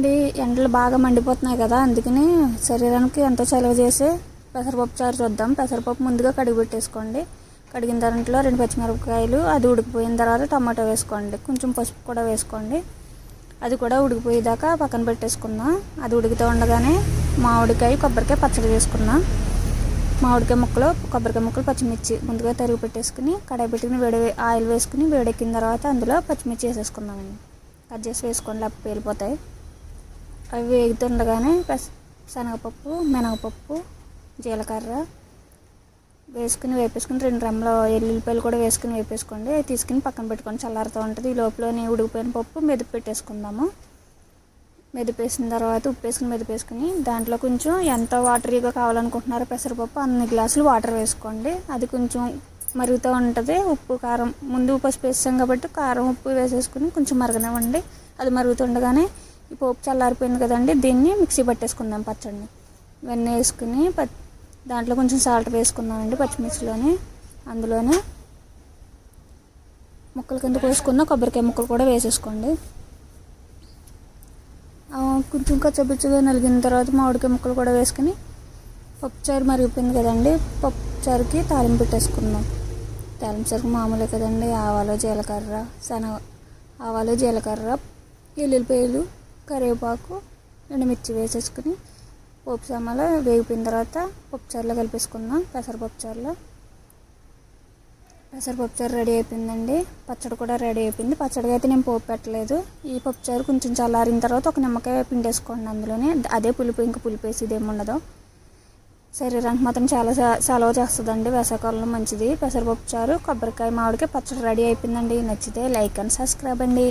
అండి ఎండలు బాగా మండిపోతున్నాయి కదా అందుకని శరీరానికి ఎంతో చలవ చేసి పెసరపప్పు చారు చూద్దాం. పెసరపప్పు ముందుగా కడిగి పెట్టేసుకోండి. కడిగిన దాంట్లో రెండు పచ్చిమిరపకాయలు అది ఉడికిపోయిన తర్వాత టమాటో వేసుకోండి. కొంచెం పసుపు కూడా వేసుకోండి. అది కూడా ఉడికిపోయేదాకా పక్కన పెట్టేసుకుందాం. అది ఉడుకుతూ ఉండగానే మామిడికాయ కొబ్బరికాయ పచ్చడి చేసుకుందాం. మామిడికాయ ముక్కలు కొబ్బరికాయ ముక్కలు పచ్చిమిర్చి ముందుగా తరిగి పెట్టేసుకుని కడాయి పెట్టుకుని వేడి ఆయిల్ వేసుకుని వేడెక్కిన తర్వాత అందులో పచ్చిమిర్చి వేసేసుకుందామండి. కట్ చేసి వేసుకోండి లేకపోతే పేలిపోతాయి. అవి వేగుతుండగానే పెస శనగపప్పు మినగపప్పు జీలకర్ర వేసుకుని వేపేసుకుని రెండు రెమ్మల ఎల్లుల్లిపాయలు కూడా వేసుకుని వేపేసుకోండి. తీసుకుని పక్కన పెట్టుకొని చల్లారుతూ ఉంటుంది. ఈ లోపలనే ఉడికిపోయిన పప్పు మెదుపు పెట్టేసుకుందాము మెదిపేసిన తర్వాత ఉప్పు వేసుకుని మెదిపేసుకుని దాంట్లో కొంచెం ఎంత వాటరీగా కావాలనుకుంటున్నారో పెసరపప్పు అన్ని గ్లాసులు వాటర్ వేసుకోండి. అది కొంచెం మరుగుతూ ఉంటుంది. ఉప్పు కారం ముందు పసుపు వేసాం కాబట్టి కారం ఉప్పు వేసేసుకుని కొంచెం మరగనివ్వండి. అది మరుగుతుండగానే ఈ పోపు చల్లారిపోయింది కదండి దీన్ని మిక్సీ పట్టేసుకుందాం పచ్చడిని. ఇవన్నీ వేసుకుని ప దాంట్లో కొంచెం సాల్ట్ వేసుకుందామండి పచ్చిమిర్చిలోని. అందులోనే ముక్కల కింద కోసుకున్న కొబ్బరికాయ ముక్కలు కూడా వేసేసుకోండి. కొంచెం కచ్చబిచ్చగా నలిగిన తర్వాత మామిడికాయ ముక్కలు కూడా వేసుకుని పప్పుచారు మరిగిపోయింది కదండి పప్పుచారుకి తాలింపు పెట్టేసుకుందాం. తాలింపు సరుకు మామూలే కదండి ఆవాలు జీలకర్ర శనగ ఆవాలు జీలకర్ర ఎల్లుల్లిపాయలు కరివేపాకు ఎండుమిర్చి వేసేసుకుని పోపు సామాన్లు వేగిపోయిన తర్వాత పప్పుచారులో కలిపేసుకుందాం. పెసరపప్పుచారులో పెసరపప్పుచారు రెడీ అయిపోయిందండి. పచ్చడి కూడా రెడీ అయిపోయింది. పచ్చడికి అయితే నేను పోపు పెట్టలేదు. ఈ పప్పుచారు కొంచెం చల్లారిన తర్వాత ఒక నిమ్మకాయ పిండేసుకోండి అందులోనే. అదే పులుపు ఇంకా పులుపు వేసి ఇదేమి ఉండదు. శరీరానికి మాత్రం చాలా సెలవు చేస్తుందండి. వేసవికాలంలో మంచిది. పెసరపప్పు చారు కొబ్బరికాయ మామిడికాయ పచ్చడి రెడీ అయిపోయిందండి. నచ్చితే లైక్ అండ్ సబ్స్క్రైబ్ అండి.